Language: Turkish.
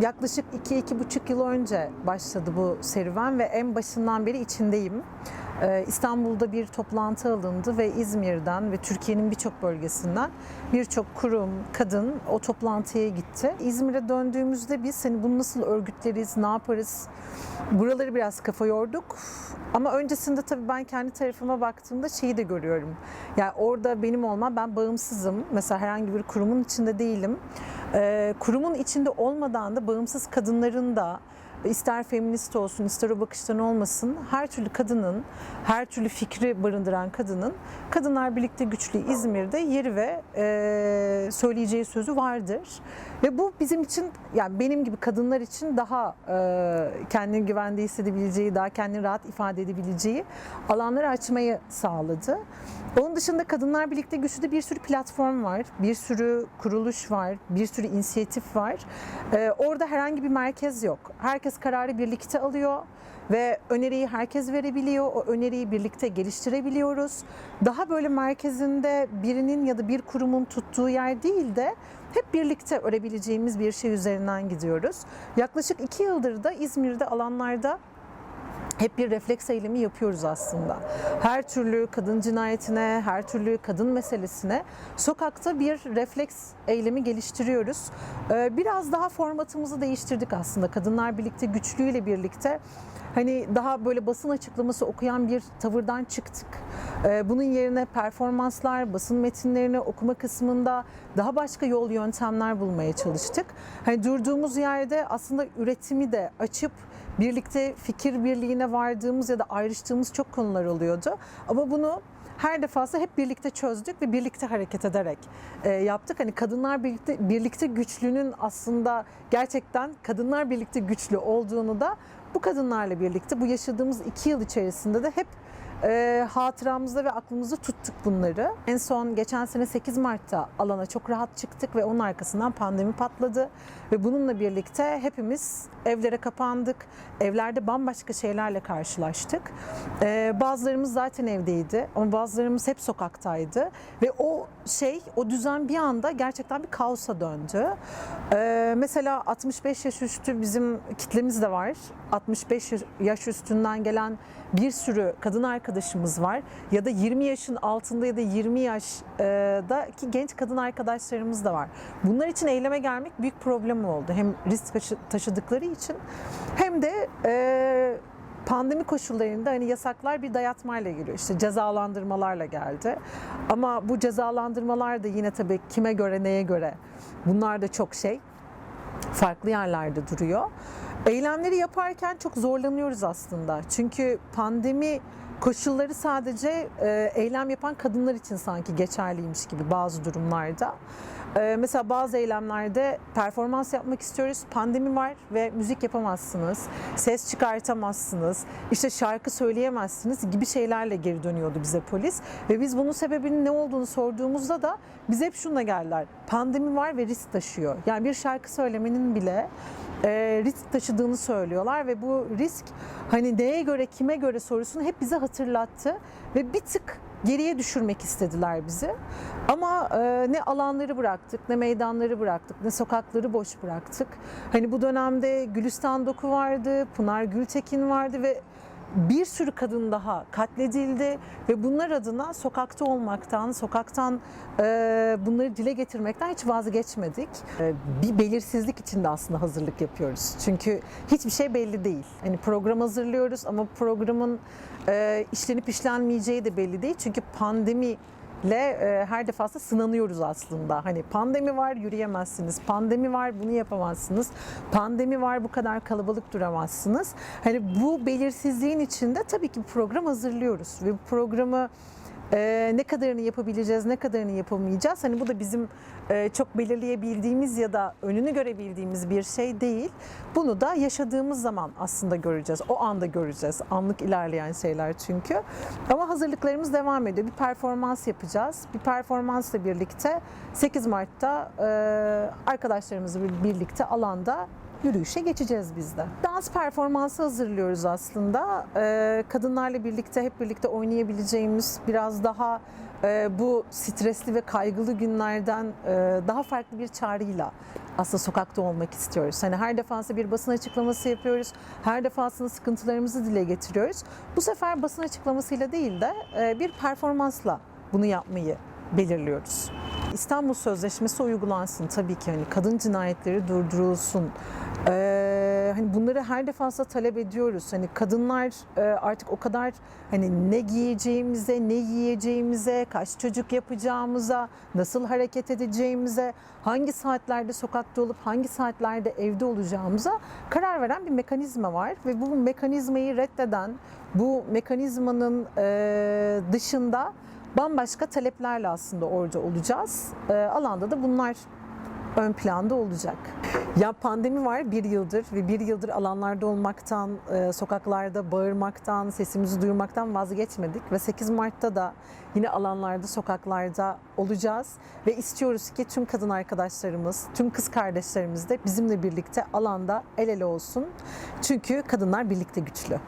yaklaşık 2-2,5 yıl önce başladı bu serüven ve en başından beri içindeyim. Ee, İstanbul'da bir toplantı alındı ve İzmir'den ve Türkiye'nin birçok bölgesinden birçok kurum, kadın o toplantıya gitti. İzmir'e döndüğümüzde biz hani bunu nasıl örgütleriz, ne yaparız? Buraları biraz kafa yorduk. Ama öncesinde tabii ben kendi tarafıma baktığımda şeyi de görüyorum. Yani orada benim olmam, ben bağımsızım. Mesela herhangi bir kurumun içinde değilim. Ee, kurumun içinde olmadan da bağımsız kadınların da ister feminist olsun, ister o bakıştan olmasın, her türlü kadının, her türlü fikri barındıran kadının Kadınlar Birlikte Güçlü İzmir'de yeri ve e, söyleyeceği sözü vardır. Ve bu bizim için, yani benim gibi kadınlar için daha e, kendini güvende hissedebileceği, daha kendini rahat ifade edebileceği alanları açmayı sağladı. Onun dışında Kadınlar Birlikte Güçlü'de bir sürü platform var, bir sürü kuruluş var, bir sürü inisiyatif var. Ee, orada herhangi bir merkez yok. Herkes kararı birlikte alıyor ve öneriyi herkes verebiliyor. O öneriyi birlikte geliştirebiliyoruz. Daha böyle merkezinde birinin ya da bir kurumun tuttuğu yer değil de hep birlikte örebileceğimiz bir şey üzerinden gidiyoruz. Yaklaşık iki yıldır da İzmir'de alanlarda hep bir refleks eylemi yapıyoruz aslında. Her türlü kadın cinayetine, her türlü kadın meselesine sokakta bir refleks eylemi geliştiriyoruz. Ee, Biraz daha formatımızı değiştirdik aslında. Kadınlar Birlikte güçlüyle birlikte hani daha böyle basın açıklaması okuyan bir tavırdan çıktık. Ee, Bunun yerine performanslar, basın metinlerini okuma kısmında daha başka yol yöntemler bulmaya çalıştık. Hani durduğumuz yerde aslında üretimi de açıp birlikte fikir birliğine vardığımız ya da ayrıştığımız çok konular oluyordu. Ama bunu her defasında hep birlikte çözdük ve birlikte hareket ederek e, yaptık. Hani kadınlar birlikte birlikte güçlünün aslında gerçekten kadınlar birlikte güçlü olduğunu da bu kadınlarla birlikte bu yaşadığımız iki yıl içerisinde de hep e, hatıramızda ve aklımızda tuttuk bunları. En son geçen sene 8 Mart'ta alana çok rahat çıktık ve onun arkasından pandemi patladı. Ve bununla birlikte hepimiz evlere kapandık. Evlerde bambaşka şeylerle karşılaştık. E, bazılarımız zaten evdeydi ama bazılarımız hep sokaktaydı. Ve o şey, o düzen bir anda gerçekten bir kaosa döndü. E, mesela 65 yaş üstü bizim kitlemiz de var. 65 yaş üstünden gelen bir sürü kadın arkadaşımız var. Ya da 20 yaşın altında ya da 20 yaşdaki genç kadın arkadaşlarımız da var. Bunlar için eyleme gelmek büyük problem oldu. Hem risk taşı- taşıdıkları için hem de e, pandemi koşullarında hani yasaklar bir dayatmayla geliyor. İşte cezalandırmalarla geldi. Ama bu cezalandırmalar da yine tabii kime göre neye göre bunlar da çok şey farklı yerlerde duruyor. Eylemleri yaparken çok zorlanıyoruz aslında. Çünkü pandemi koşulları sadece e, eylem yapan kadınlar için sanki geçerliymiş gibi bazı durumlarda. E, mesela bazı eylemlerde performans yapmak istiyoruz. Pandemi var ve müzik yapamazsınız, ses çıkartamazsınız, işte şarkı söyleyemezsiniz gibi şeylerle geri dönüyordu bize polis. Ve biz bunun sebebinin ne olduğunu sorduğumuzda da bize hep şununla geldiler. Pandemi var ve risk taşıyor. Yani bir şarkı söylemenin bile e, risk taşıdığını söylüyorlar ve bu risk hani neye göre kime göre sorusunu hep bize hatırlattı ve bir tık geriye düşürmek istediler bizi. Ama e, ne alanları bıraktık, ne meydanları bıraktık, ne sokakları boş bıraktık. Hani bu dönemde Gülistan Doku vardı, Pınar Gültekin vardı ve bir sürü kadın daha katledildi ve bunlar adına sokakta olmaktan, sokaktan e, bunları dile getirmekten hiç vazgeçmedik. E, bir belirsizlik içinde aslında hazırlık yapıyoruz. Çünkü hiçbir şey belli değil. Hani program hazırlıyoruz ama programın e, işlenip işlenmeyeceği de belli değil. Çünkü pandemi ile e, her defasında sınanıyoruz aslında. Hani pandemi var yürüyemezsiniz. Pandemi var bunu yapamazsınız. Pandemi var bu kadar kalabalık duramazsınız. Hani bu belirsizliğin içinde tabii ki bir program hazırlıyoruz ve bu programı e, ne kadarını yapabileceğiz, ne kadarını yapamayacağız. Hani bu da bizim e, çok belirleyebildiğimiz ya da önünü görebildiğimiz bir şey değil. Bunu da yaşadığımız zaman aslında göreceğiz. O anda göreceğiz. Anlık ilerleyen şeyler çünkü. Ama hazırlıklarımız devam ediyor. Bir performans yapacağız. Bir performansla birlikte 8 Mart'ta e, arkadaşlarımızla birlikte alanda yürüyüşe geçeceğiz biz de. Dans performansı hazırlıyoruz aslında. Ee, kadınlarla birlikte hep birlikte oynayabileceğimiz biraz daha e, bu stresli ve kaygılı günlerden e, daha farklı bir çağrıyla aslında sokakta olmak istiyoruz. Hani her defasında bir basın açıklaması yapıyoruz. Her defasında sıkıntılarımızı dile getiriyoruz. Bu sefer basın açıklamasıyla değil de e, bir performansla bunu yapmayı belirliyoruz. İstanbul Sözleşmesi uygulansın tabii ki hani kadın cinayetleri durdurulsun. Ee, hani bunları her defasında talep ediyoruz. Hani kadınlar e, artık o kadar hani ne giyeceğimize, ne yiyeceğimize, kaç çocuk yapacağımıza, nasıl hareket edeceğimize, hangi saatlerde sokakta olup hangi saatlerde evde olacağımıza karar veren bir mekanizma var ve bu mekanizmayı reddeden, bu mekanizmanın e, dışında bambaşka taleplerle aslında orada olacağız. E, alanda da bunlar ön planda olacak. Ya pandemi var bir yıldır ve bir yıldır alanlarda olmaktan, e, sokaklarda bağırmaktan, sesimizi duyurmaktan vazgeçmedik ve 8 Mart'ta da yine alanlarda, sokaklarda olacağız ve istiyoruz ki tüm kadın arkadaşlarımız, tüm kız kardeşlerimiz de bizimle birlikte alanda el ele olsun. Çünkü kadınlar birlikte güçlü.